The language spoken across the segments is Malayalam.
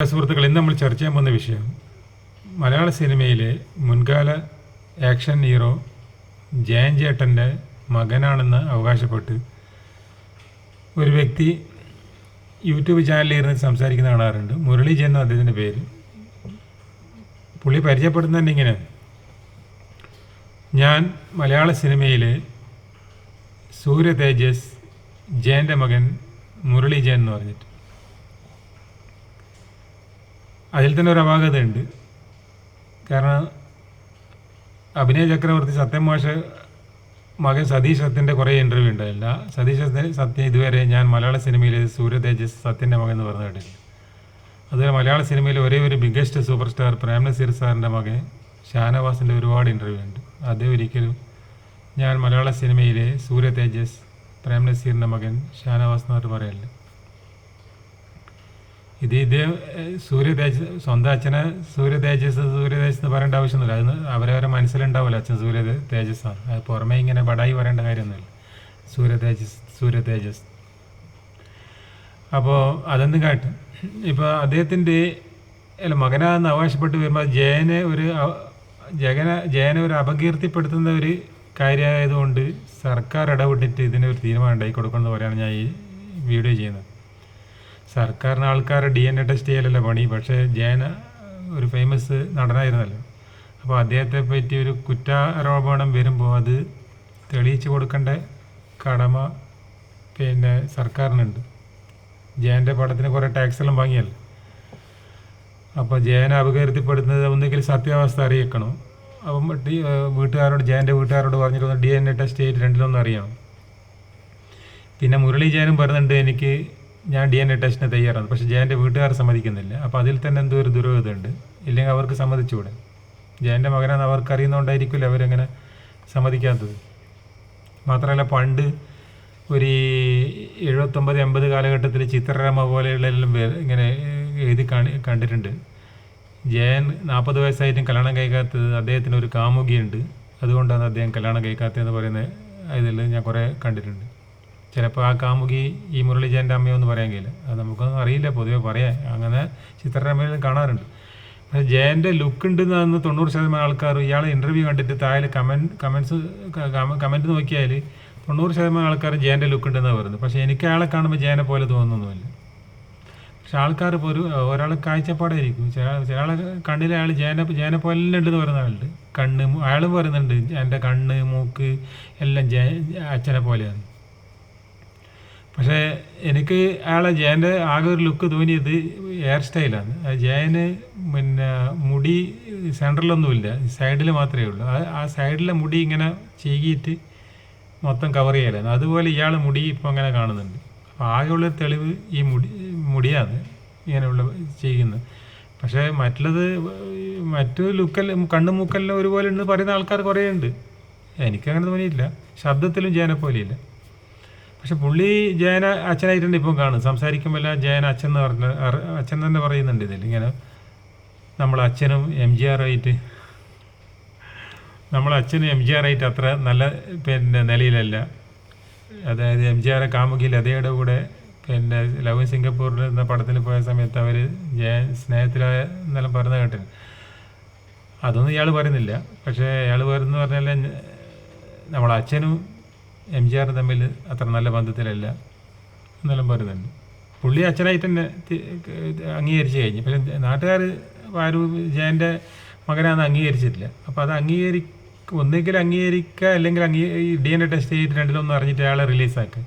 സുഹൃത്തുക്കൾ ഇന്ന് നമ്മൾ ചർച്ച ചെയ്യാൻ പോകുന്ന വിഷയം മലയാള സിനിമയിലെ മുൻകാല ആക്ഷൻ ഹീറോ ജയൻ ചേട്ടന്റെ മകനാണെന്ന് അവകാശപ്പെട്ട് ഒരു വ്യക്തി യൂട്യൂബ് ചാനലിൽ ഇരുന്ന് സംസാരിക്കുന്ന കാണാറുണ്ട്. മുരളി ജയൻ എന്ന അദ്ദേഹത്തിന്റെ പേര്. പുള്ളി പരിചയപ്പെടുന്നുണ്ട് ഇങ്ങനെ. ഞാൻ മലയാള സിനിമയിലെ സൂര്യ തേജസ് ജയന്റെ മകൻ മുരളി ജയൻ എന്ന് പറഞ്ഞിട്ട് അതിൽ തന്നെ ഒരു അപാകതയുണ്ട്. കാരണം അഭിനയ ചക്രവർത്തി സത്യം മകൻ സതീഷ് സത്യന്റെ കുറേ ഇന്റർവ്യൂ ഉണ്ടായില്ല. സതീഷ് സത്യ- ഇതുവരെ ഞാൻ മലയാള സിനിമയിലെ സൂര്യ തേജസ് സത്യന്റെ മകൻ എന്ന് പറഞ്ഞു കേട്ടില്ല അതുപോലെ മലയാള സിനിമയിലെ ഒരേ ഒരു ബിഗ്ഗസ്റ്റ് സൂപ്പർ സ്റ്റാർ പ്രേം സാറിന്റെ മകൻ ഷാനവാസിന്റെ ഒരുപാട് ഇന്റർവ്യൂ ഉണ്ട്. അതേ ഒരിക്കലും ഞാൻ മലയാള സിനിമയിലെ സൂര്യ തേജസ് മകൻ ഷാനവാസ് എന്ന് പറയല്ല ഇത് ഇത് സൂര്യതേജ് സ്വന്തം അച്ഛനെ സൂര്യ തേജസ് സൂര്യ തേജസ് എന്ന് പറയേണ്ട ആവശ്യമൊന്നുമില്ല. അത് അവരവരെ മനസ്സിലുണ്ടാവില്ല അച്ഛൻ സൂര്യ തേജസ് ആണ് അത് പുറമേ ഇങ്ങനെ ബടായി പറയേണ്ട കാര്യമൊന്നുമില്ല. സൂര്യ തേജസ് സൂര്യ തേജസ് അപ്പോൾ അതൊന്നും കാട്ടും. ഇപ്പോൾ അദ്ദേഹത്തിന്റെ അല്ല മകനാന്ന് അവകാശപ്പെട്ട് വരുമ്പോൾ ജയനെ ഒരു ജഗന ജയനെ ഒരു അപകീർത്തിപ്പെടുത്തുന്ന ഒരു കാര്യമായതുകൊണ്ട് സർക്കാർ ഇടപെട്ടിട്ട് ഇതിനൊരു തീരുമാനം ഉണ്ടാക്കി കൊടുക്കണമെന്ന് പറയാണ് ഞാൻ ഈ വീഡിയോ ചെയ്യുന്നത്. സർക്കാരിന് ആൾക്കാരെ ഡി എൻ എ ടെസ്റ്റ് ചെയ്യലല്ല പണി? പക്ഷേ ജയന ഒരു ഫേമസ് നടനായിരുന്നല്ലോ. അപ്പോൾ അദ്ദേഹത്തെ പറ്റി ഒരു കുറ്റാരോപണം വരുമ്പോൾ അത് തെളിയിച്ചു കൊടുക്കേണ്ട കടമ പിന്നെ സർക്കാരിനുണ്ട്. ജയന്റെ പടത്തിന് കുറേ ടാക്സ് എല്ലാം വാങ്ങിയല്ലോ. അപ്പോൾ ജയനെ അപകീർത്തിപ്പെടുത്തുന്നത് ഒന്നുകിൽ സത്യാവസ്ഥ അറിയിക്കണം. അപ്പം വീട്ടുകാരോട് ജയന്റെ വീട്ടുകാരോട് പറഞ്ഞിട്ട് ഡി എൻ എ ടെസ്റ്റ് ചെയ്തിട്ട് രണ്ടിലൊന്നും അറിയണം. പിന്നെ മുരളി ജയനും പറയുന്നുണ്ട് എനിക്ക് ഞാൻ ഡി എൻ എ ടെസ്റ്റിന് തയ്യാറാണ്. പക്ഷേ ജയന്റെ വീട്ടുകാർ സമ്മതിക്കുന്നില്ല. അപ്പോൾ അതിൽ തന്നെ എന്തോ ഒരു ദുരൂഹതയുണ്ട്. ഇല്ലെങ്കിൽ അവർക്ക് സമ്മതിച്ചുകൂടെ? ജയന്റെ മകനാന്ന് അവർക്ക് അറിയുന്നതുകൊണ്ടായിരിക്കില്ല അവരങ്ങനെ സമ്മതിക്കാത്തത്? മാത്രമല്ല പണ്ട് ഒരു എഴുപത്തൊമ്പത് എൺപത് കാലഘട്ടത്തിൽ ചിത്രരമ പോലെയുള്ള എല്ലാം ഇങ്ങനെ എഴുതി കാണി കണ്ടിട്ടുണ്ട്. ജയൻ നാൽപ്പത് വയസ്സായിട്ടും കല്യാണം കഴിക്കാത്തത് അദ്ദേഹത്തിന് ഒരു കാമുകിയുണ്ട്. അതുകൊണ്ടാണ് അദ്ദേഹം കല്യാണം കഴിക്കാത്തതെന്ന് പറയുന്ന ഇതിൽ ഞാൻ കുറേ കണ്ടിട്ടുണ്ട്. ചിലപ്പോൾ ആ കാമുകി ഈ മുരളി ജയന്റെ അമ്മയോ എന്ന് പറയാൻ കഴിയില്ല. അത് നമുക്കൊന്നും അറിയില്ല പൊതുവെ പറയാൻ അങ്ങനെ ചിത്രരമയിൽ കാണാറുണ്ട്. പക്ഷേ ജയന്റെ ലുക്ക് ഉണ്ടെന്ന് തൊണ്ണൂറ് ശതമാനം ആൾക്കാർ ഇയാളെ ഇന്റർവ്യൂ കണ്ടിട്ട് താഴെ കമന്റ് കമൻസ് കമന്റ് നോക്കിയാൽ തൊണ്ണൂറ് ശതമാനം ആൾക്കാർ ജയന്റെ ലുക്ക് ഉണ്ടെന്നാണ് പറയുന്നത്. പക്ഷേ എനിക്ക് അയാളെ കാണുമ്പോൾ ജയനെ പോലെ തോന്നുന്നൊന്നുമില്ല. പക്ഷെ ആൾക്കാർ ഇപ്പോൾ ഒരു ഒരാൾ കാഴ്ചപ്പാടായിരിക്കും. ചില ചില കണ്ണിലെ അയാൾ ജയനെ ജയനെ പോലെ തന്നെ ഉണ്ടെന്ന് പറയുന്ന ആളുണ്ട്. കണ്ണ് അയാളും പറയുന്നുണ്ട് എന്റെ കണ്ണ് മൂക്ക് എല്ലാം ജയ അച്ഛനെ പോലെയാണ്. പക്ഷേ എനിക്ക് അയാളെ ജയന്റെ ആകെ ഒരു ലുക്ക് തോന്നിയത് ഹെയർ സ്റ്റൈലാണ്. ജയന് പിന്നെ മുടി സെന്ററിലൊന്നുമില്ല സൈഡിൽ മാത്രമേ ഉള്ളൂ. ആ ആ സൈഡിലെ മുടി ഇങ്ങനെ ചീകിയിട്ട് മൊത്തം കവർ ചെയ്യലായിരുന്നു അതുപോലെ ഇയാൾ മുടി ഇപ്പോൾ അങ്ങനെ കാണുന്നുണ്ട്. അപ്പോൾ ആകെയുള്ള തെളിവ് ഈ മുടി മുടിയാണ് ഇങ്ങനെയുള്ള ചെയ്യുന്നത്. പക്ഷേ മറ്റുള്ളത് മറ്റു ലുക്കല്ല കണ്ണും മൂക്കെല്ലാം ഒരുപോലെ ഉണ്ട് പറയുന്ന ആൾക്കാർ കുറേ ഉണ്ട് എനിക്കങ്ങനെ തോന്നിയില്ല ശബ്ദത്തിലും ജയനെ പോലെയില്ല. പക്ഷെ പുള്ളി ജയന അച്ഛനായിട്ടുണ്ട് ഇപ്പം കാണും. സംസാരിക്കുമ്പോൾ ജയന അച്ഛൻ എന്ന് പറഞ്ഞ അച്ഛൻ തന്നെ പറയുന്നുണ്ട് ഇതിൽ. ഇങ്ങനെ നമ്മൾ അച്ഛനും എം ജി ആർ ആയിട്ട്. നമ്മൾ അച്ഛനും എം ജി ആർ ആയിട്ട് അത്ര നല്ല പിന്നെ നിലയിലല്ല. അതായത് എം ജി ആർ കാമുകിയിൽ അതേയുടെ കൂടെ പിന്നെ ലവ് സിംഗപ്പൂരിൽ എന്ന പടത്തിൽ പോയ സമയത്ത് അവർ ജയൻ സ്നേഹത്തിലായ എന്നെല്ലാം പറഞ്ഞ കേട്ടിന്. അതൊന്നും ഇയാൾ പറയുന്നില്ല. പക്ഷേ ഇയാൾ പറയുന്നു പറഞ്ഞാൽ നമ്മളെ അച്ഛനും എം ജി ആർ തമ്മിൽ അത്ര നല്ല ബന്ധത്തിലല്ല. എന്നെല്ലാം പറയുന്നുണ്ട് പുള്ളി അച്ഛനായി തന്നെ അംഗീകരിച്ച് കഴിഞ്ഞു. പക്ഷേ നാട്ടുകാർ ആരും ജയന്റെ മകനാന്ന് അംഗീകരിച്ചിട്ടില്ല. അപ്പോൾ അത് അംഗീകരി ഒന്നുകിൽ അംഗീകരിക്കുക അല്ലെങ്കിൽ അംഗീ ഡി എൻ എ ടെസ്റ്റ് ചെയ്തിട്ട് രണ്ടിലൊന്നും അറിഞ്ഞിട്ട് അയാളെ റിലീസാക്കുക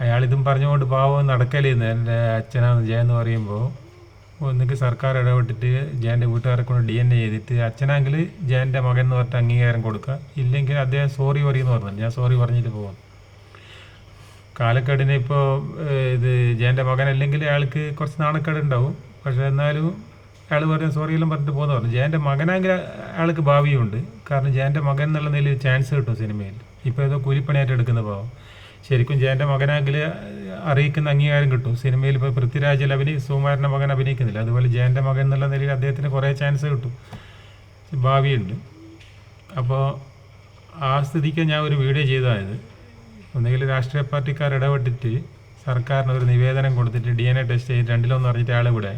അയാളിതും പറഞ്ഞുകൊണ്ട് പാവം നടക്കലേന്ന് എന്റെ അച്ഛനാന്ന് ജയൻ എന്ന് പറയുമ്പോൾ ഒന്നുകിൽ സർക്കാർ ഇടപെട്ടിട്ട് ജയന്റെ വീട്ടുകാരെ കൊണ്ട് ഡി എൻ എ ചെയ്തിട്ട് അച്ഛനാങ്കിൽ ജയന്റെ മകൻ എന്ന് പറഞ്ഞിട്ട് അംഗീകാരം കൊടുക്കുക. ഇല്ലെങ്കിൽ അദ്ദേഹം സോറി പറയുമെന്ന് പറഞ്ഞു ഞാൻ സോറി പറഞ്ഞിട്ട് പോകാം കാലക്കേടിന് ഇപ്പോൾ ഇത് ജയന്റെ മകൻ അല്ലെങ്കിൽ അയാൾക്ക് കുറച്ച് നാണക്കേട് ഉണ്ടാവും. പക്ഷേ എന്നാലും അയാൾ പറഞ്ഞ സോറിയെല്ലാം പറഞ്ഞിട്ട് പോകുന്ന പറഞ്ഞു. ജയന്റെ മകനാണെങ്കിൽ അയാൾക്ക് ഭാവിയുണ്ട്. കാരണം ജയന്റെ മകൻ എന്നുള്ള നിലയിൽ ചാൻസ് കിട്ടും സിനിമയിൽ. ഇപ്പോൾ ഏതോ കൂലിപ്പണിയായിട്ട് എടുക്കുന്ന പാവം. ശരിക്കും ജയന്റെ മകനാങ്കിൽ അറിയിക്കുന്ന അംഗീകാരം കിട്ടും. സിനിമയിൽ ഇപ്പോൾ പൃഥ്വിരാജിൽ അഭിനയി സുകുമാരന്റെ മകൻ അഭിനയിക്കുന്നില്ല. അതുപോലെ ജയന്റെ മകൻ എന്നുള്ള നിലയിൽ അദ്ദേഹത്തിന് കുറേ ചാൻസ് കിട്ടും. ഭാവിയുണ്ട്. അപ്പോൾ ആ സ്ഥിതിക്ക് ഞാൻ ഒരു വീഡിയോ ചെയ്തതായത്. ഒന്നുകിൽ രാഷ്ട്രീയ പാർട്ടിക്കാർ ഇടപെട്ടിട്ട് സർക്കാരിന് ഒരു നിവേദനം കൊടുത്തിട്ട് ഡി എൻ എ ടെസ്റ്റ് ചെയ്ത് രണ്ടിലൊന്നും അറിഞ്ഞിട്ട് ആളെ ഇവിടെ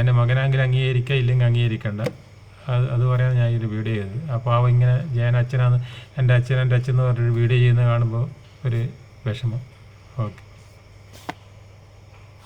എന്റെ മകനാണെങ്കിൽ അംഗീകരിക്കുക ഇല്ലെങ്കിൽ അംഗീകരിക്കണ്ട. അത് അത് പറയാൻ ഞാൻ ഒരു വീഡിയോ ചെയ്തത്. അപ്പോൾ അവ ഇങ്ങനെ ജയൻ അച്ഛനാണ് എന്റെ അച്ഛൻ എന്റെ അച്ഛൻ എന്ന് പറഞ്ഞൊരു വീഡിയോ ചെയ്യുന്നത് കാണുമ്പോൾ ഒരു വിഷമം. ഓക്കെ.